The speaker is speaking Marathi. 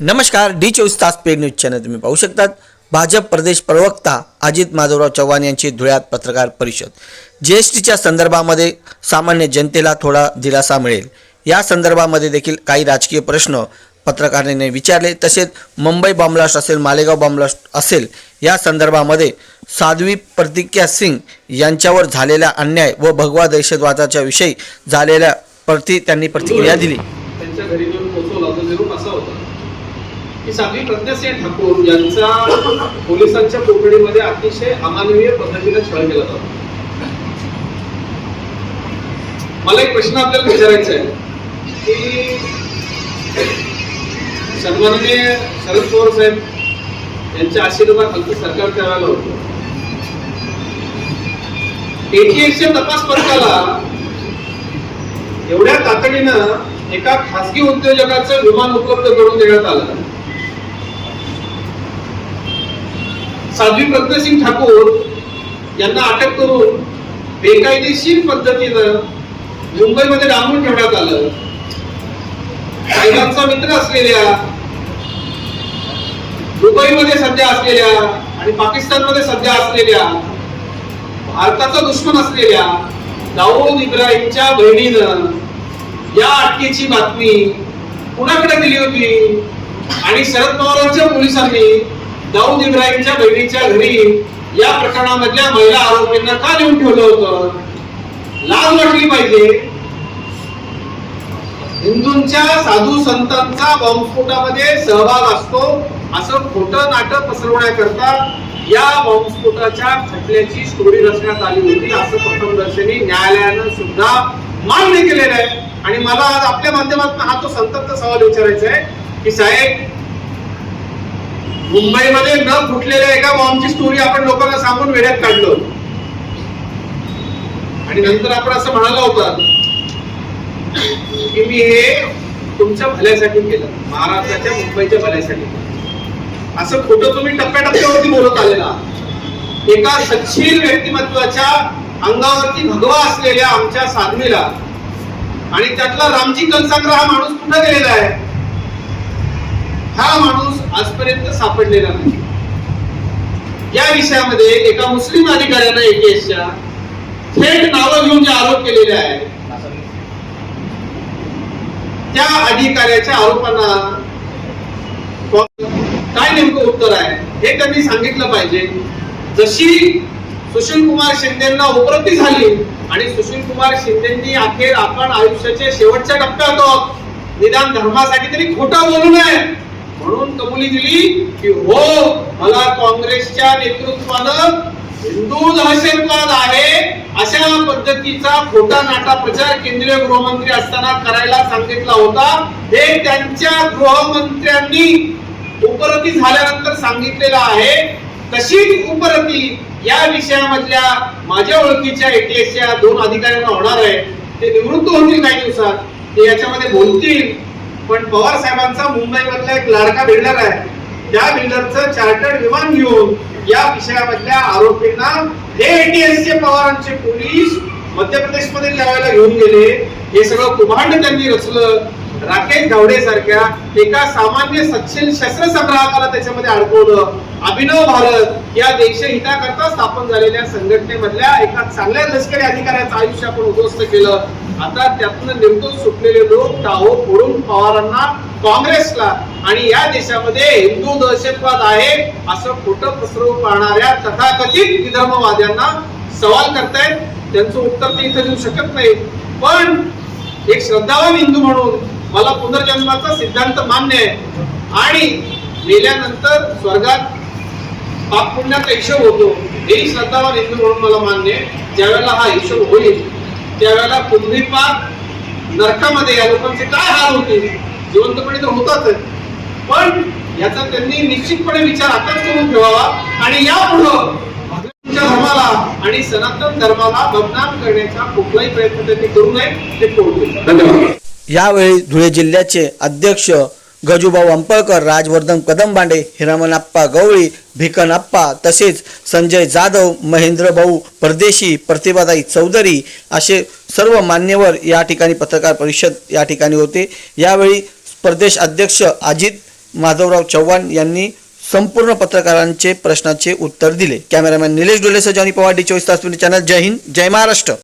नमस्कार डी चोवीस तास पेड न्यूज चॅनल तुम्ही पाहू शकतात. भाजप प्रदेश प्रवक्ता अजित माधवराव चव्हाण यांची धुळ्यात पत्रकार परिषद. जी एस टीच्या संदर्भामध्ये सामान्य जनतेला थोडा दिलासा मिळेल. या संदर्भामध्ये देखील काही राजकीय प्रश्न पत्रकारांनी विचारले. तसेच मुंबई बॉम्बलास्ट असेल मालेगाव बॉम्बलास्ट असेल या संदर्भामध्ये साध्वी प्रतिज्ञा सिंग यांच्यावर झालेला अन्याय व भगवा दहशतवादाच्या विषयी झालेल्या प्रति त्यांनी प्रतिक्रिया दिली. त्यांच्या घरी घेऊन पोहोचवला असा होता. की साध्वी प्रज्ञासिंह ठाकूर यांचा पोलिसांच्या कोठडीमध्ये अतिशय अमानवीय पद्धतीने छळ केला जातो. मला एक प्रश्न आपल्याला विचारायचा आहे की सन्माननीय शरद पवार साहेब यांच्या आशीर्वादाखालचं सरकार करायला होतं. एटीएसच्या तपास पथकाला एवढ्या तातडीनं एका खासगी उद्योजकाचं विमान उपलब्ध करून देण्यात आलं. साध्वी प्रज्ञासिंग ठाकूर यांना अटक करून बेकायदेशीर पद्धतीनं मुंबईमध्ये डांबून ठेवण्यात आलं. साहेबांचा मित्र असलेल्या दुबईमध्ये सध्या असलेल्या आणि पाकिस्तानमध्ये सध्या असलेल्या भारताचा दुश्मन असलेल्या दाऊद इब्राहिमच्या बहिणीनं या अटकेची बातमी कुणाकडे दिली होती? आणि शरद पवारांच्या पोलिसांनी दाऊद इब्राहिमच्या बहिणीच्या घरी या प्रकरणामधल्या महिला आरोपींना का नेऊन ठेवलं होतं? लाज वाटली पाहिजे. हिंदूंच्या साधू संतांचा बॉम्बस्फोटामध्ये सहभाग असतो असं खोटं नाटक पसरवण्याकरता या बॉम्बस्फोटाच्या खटल्याची स्टोरी रचण्यात आली होती असं प्रथमदर्शनी न्यायालयानं सुद्धा मान्य केलेलं आहे. आणि मला आज आपल्या माध्यमातून हा तो संतप्त सवाल विचारायचा आहे की साहेब मुंबईमध्ये न फुटलेल्या एका बॉम्बची स्टोरी आपण लोकांना सांगून वेड्यात काढलो. आणि नंतर आपण असं म्हणाला होता की मी हे तुमच्या भल्यासाठी केलं. महाराष्ट्राच्या मुंबईच्या भल्यासाठी असं खोटं तुम्ही टप्प्याटप्प्यावरती बोलत आलेला एका सच्छील व्यक्तिमत्वाच्या अंगावरती भगवा असलेल्या आमच्या साधवीला आणि त्यातला रामजी कलसांग्र हा माणूस कुठं गेलेला आहे? हा माणूस आजपर्यंत सापडलेला नाही. या विषयामध्ये एका मुस्लिम अधिकाऱ्यानं एकेशच्या थेट नावं घेऊन जे आरोप केलेले आहेत त्या अधिकाऱ्याच्या आरोपांना काय नेमकं उत्तर आहे हे त्यांनी सांगितलं पाहिजे. जशी सुशील कुमार शिंदेना उपरती झाली आणि सुशील कुमार शिंदेनी अखेर आपण आयुष्याच्या शेवटच्या टप्प्यात निदान धर्मासाठी तरी खोटं बोलू नये. म्हणून कबुली दिली की हो मला काँग्रेसच्या नेतृत्वानं हिंदू दहशतवाद आहे अशा पद्धतीचा खोटा नाटा प्रचार केंद्रीय गृहमंत्री असताना करायला सांगितला होता. हे त्यांच्या गृहमंत्र्यांनी उपरती झाल्यानंतर सांगितलेलं आहे. तशीच उपरती या विषयामधल्या माझ्या ओळखीच्या एटीएसच्या दोन अधिकाऱ्यांना होणार आहे. ते निवृत्त होतील काही दिवसात. ते याच्यामध्ये बोलतील. पण पवार साहेबांचा मुंबईमधला एक लाडका बिल्डर आहे. त्या बिल्डरचं चार्टर्ड विमान घेऊन या विषयामधल्या आरोपींना हे एटीएसचे पवारांचे पोलीस मध्य प्रदेशमध्ये लावायला घेऊन गेले. हे सगळं कुभांड त्यांनी रचलं. राकेश गावडे सारख्या एका सामान्य सच्छील शस्त्र संग्राहकाला त्याच्यामध्ये अडकवलं. अभिनव भारत या देशहिताकरता स्थापन झालेल्या संघटनेमधल्या एका चांगल्या लष्करी अधिकाऱ्याचं आयुष्य आपण उद्ध्वस्त केलं. आता त्यातून निर्दोष सुटलेले लोक टाहो फोडून पवारांना काँग्रेसला आणि या देशामध्ये हिंदू दहशतवाद आहे असं खोटं पसरवून पाहणाऱ्या तथाकथित विधर्मवाद्यांना सवाल करतायत. त्यांचं उत्तर ते इथं देऊ शकत नाही पण एक श्रद्धावान हिंदू म्हणून मला पुनर्जन्माचा सिद्धांत मान्य आहे. आणि गेल्यानंतर स्वर्गात पाप पुण्याचा हिशोब होतो. हेही श्रद्धावान हिंदू म्हणून मला मान्य ज्यावेळेला हा हिशोब होईल त्यावेळेला पृथ्वी पाक नरकामध्ये या लोकांचे काय हाल होतील जिवंतपणे तर होताच पण याचा त्यांनी निश्चितपणे विचार आताच करून ठेवावा आणि यापुढं भगवानच्या धर्माला आणि सनातन धर्माला बदनाम करण्याचा कुठलाही प्रयत्न त्यांनी करू नये ते करू धन्यवाद. यावेळी धुळे जिल्ह्याचे अध्यक्ष गजूभाऊ अंपळकर राजवर्धन कदमबांडे हिरामनप्पा गवळी भिकनप्पा तसेच संजय जाधव महेंद्रभाऊ परदेशी प्रतिभाताई चौधरी असे सर्व मान्यवर या ठिकाणी पत्रकार परिषद या ठिकाणी होते. यावेळी प्रदेश अध्यक्ष अजित माधवराव चव्हाण यांनी संपूर्ण पत्रकारांचे प्रश्नाचे उत्तर दिले. कॅमेरामॅन निलेश डोलेसह जॉनी पवार डी चोवीस तास चॅनल. जय हिंद जय महाराष्ट्र.